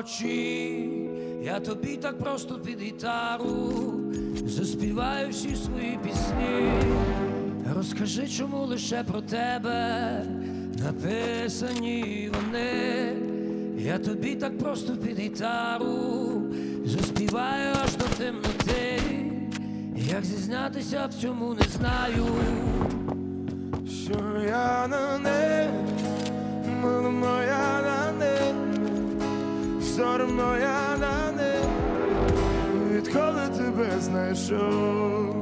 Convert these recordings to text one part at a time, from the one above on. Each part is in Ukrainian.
Уночі я тобі так просто під гітару заспіваю всі свої пісні. Розкажи, чому лише про тебе написані вони. Я тобі так просто під гітару заспіваю аж до темноти. Як зізнатися в цьому не знаю. Що я на мила моя сором моя на небі, відколи тебе знайшов,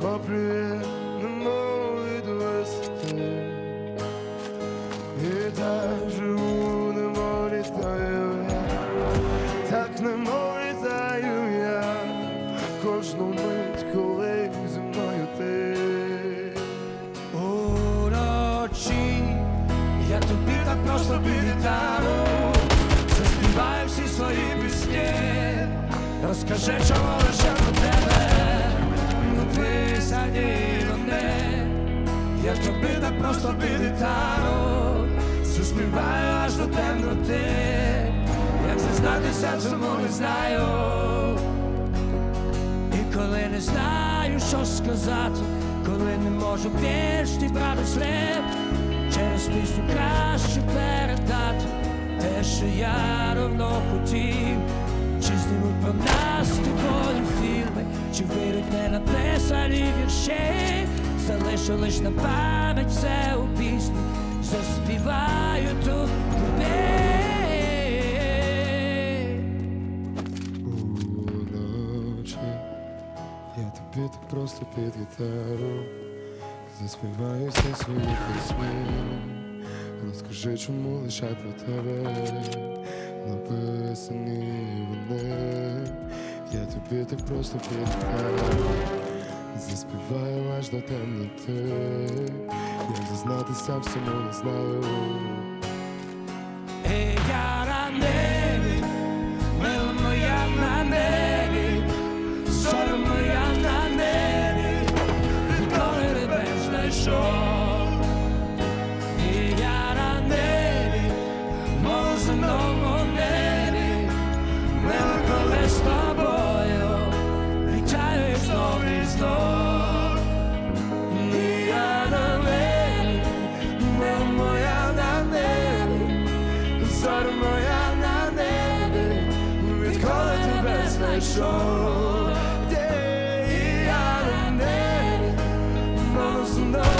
дух захоплює, немов від висоти. І так живу, немов літаю я, так немов літаю я, кожну мить, коли зі мною ти. Уночі я тобі так просто під гітару заспіваю всі свої пісні. Розкажи, чому лише написані вони. Я тобі просто під гітару заспіваю аж до темноти. Як зізнатися, в цьому не знаю. І коли не знаю, що сказати, коли не можу більш дібрати слів, через пісню краще передати те, що я давно хотів, написані вірші, залишу лиш на пам'ять все у пісні, заспіваю тут тобі. Я тобі так просто під гітару заспіваю всі свої пісні. Розкажи, чому лише про тебе написані вони. Я тобі так просто під гітару заспіваю аж до темноти. Як зізнатися всьому не знаю. Мов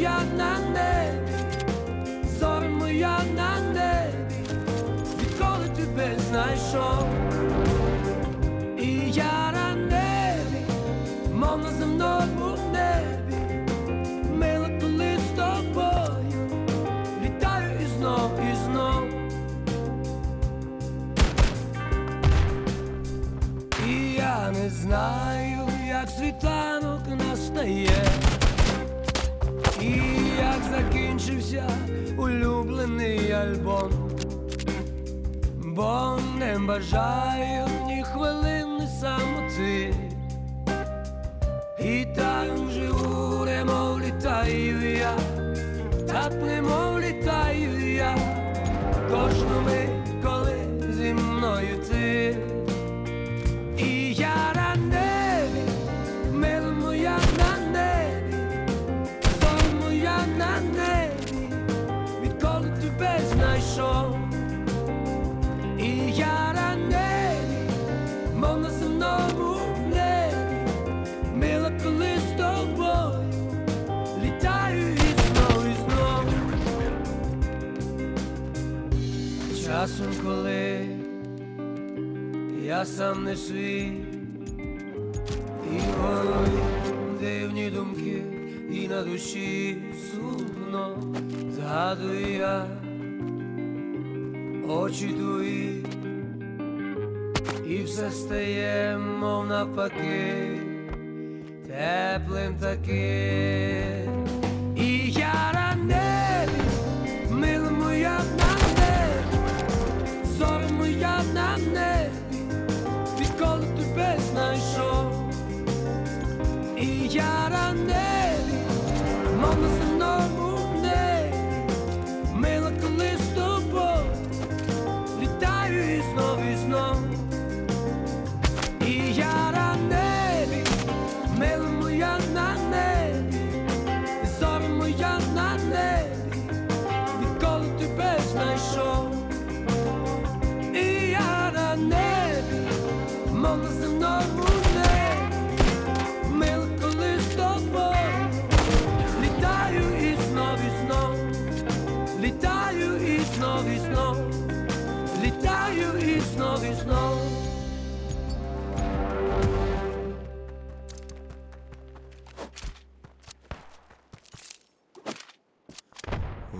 моя на небі, зоре моя на небі, відколи тебе знайшов, і я на небі, мов на земному небі, мило коли з тобою, літаю і знов, і знов. І я не знаю, як світанок настає і як закінчився улюблений альбом, бо не бажаю ні хвилини самоти. І так живу, немов літаю я, так немов Часом, коли я сам не свій, і голові дивні думки, і на душі сумно згадую я очі твої, і все стає, мов навпаки, теплим таким. І я на небі, мов на земному небі, мила, коли з літаю і знов, і знов. І я небі, мила моя на небі, зоря моя на небі, відколи тебе знайшов. І я небі, мов на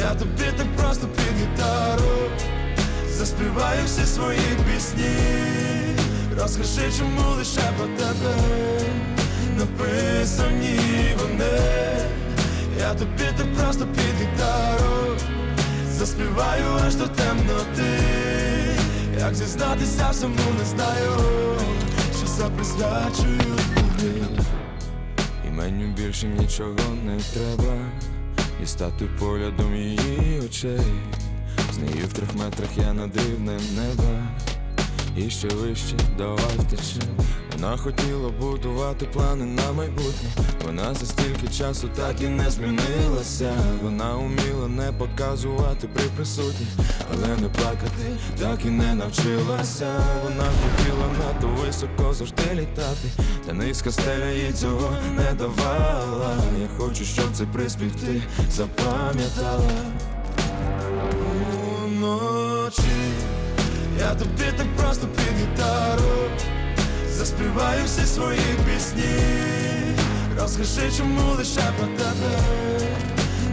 я тобі так просто під гітару Заспіваю всі свої пісні. Розкажи, чому лише про тебе Написані вони. Я тобі так просто під гітару Заспіваю аж до темноти. Як зізнатися всьому не знаю Що все присвячую тобі і мені більше нічого не треба І стати поглядом її очей. З нею в трьох метрах я на дивне неба І ще вище давай втече Вона хотіла будувати плани на майбутнє. Вона за стільки часу так і не змінилася. Вона уміла не показувати при присутніх Але не плакати так і не навчилася. Вона хотіла надто високо завжди літати Та низька стеля їй цього не давала. Я хочу, щоб цей приспів ти запам'ятала. Уночі я тобі так просто під гітару Заспіваю всі свої пісні. Розкажи, чому лише про тебе.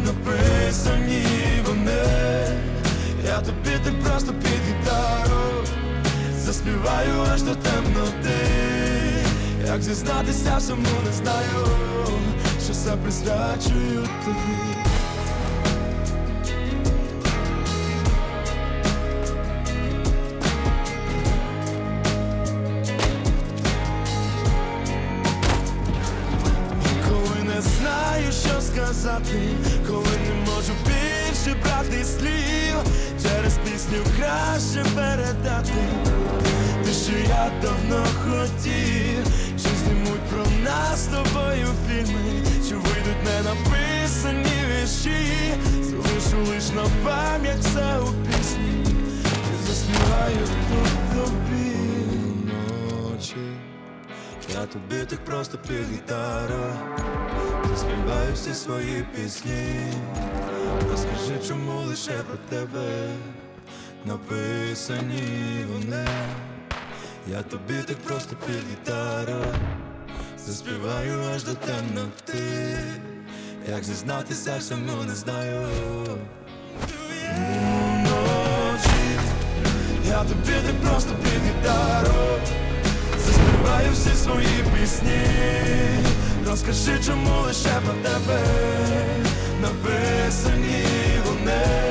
Написані вони. Я тобі так просто під гітару. Заспіваю аж до темноти. Як зізнатися всьому не знаю Що все присвячую тобі сказати, коли не можу більше брати слів, через пісню краще передати, те, що я давно хотів, що знімуть про нас з тобою фільми, що вийдуть не написані вірші, залишу лиш на пам'ять все у пісні, і заспіваю тут тобі. Ночі. Я тобі так просто під гітару Заспіваю всі свої пісні. Розкажи, чому лише про тебе Написані вони. Я тобі так просто під гітару Заспіваю аж до темноти. Як зізнатися всьому не знаю. Я тобі так просто під гітару Заспіваю всі свої пісні Розкажи, чому лише про тебе? Написані вони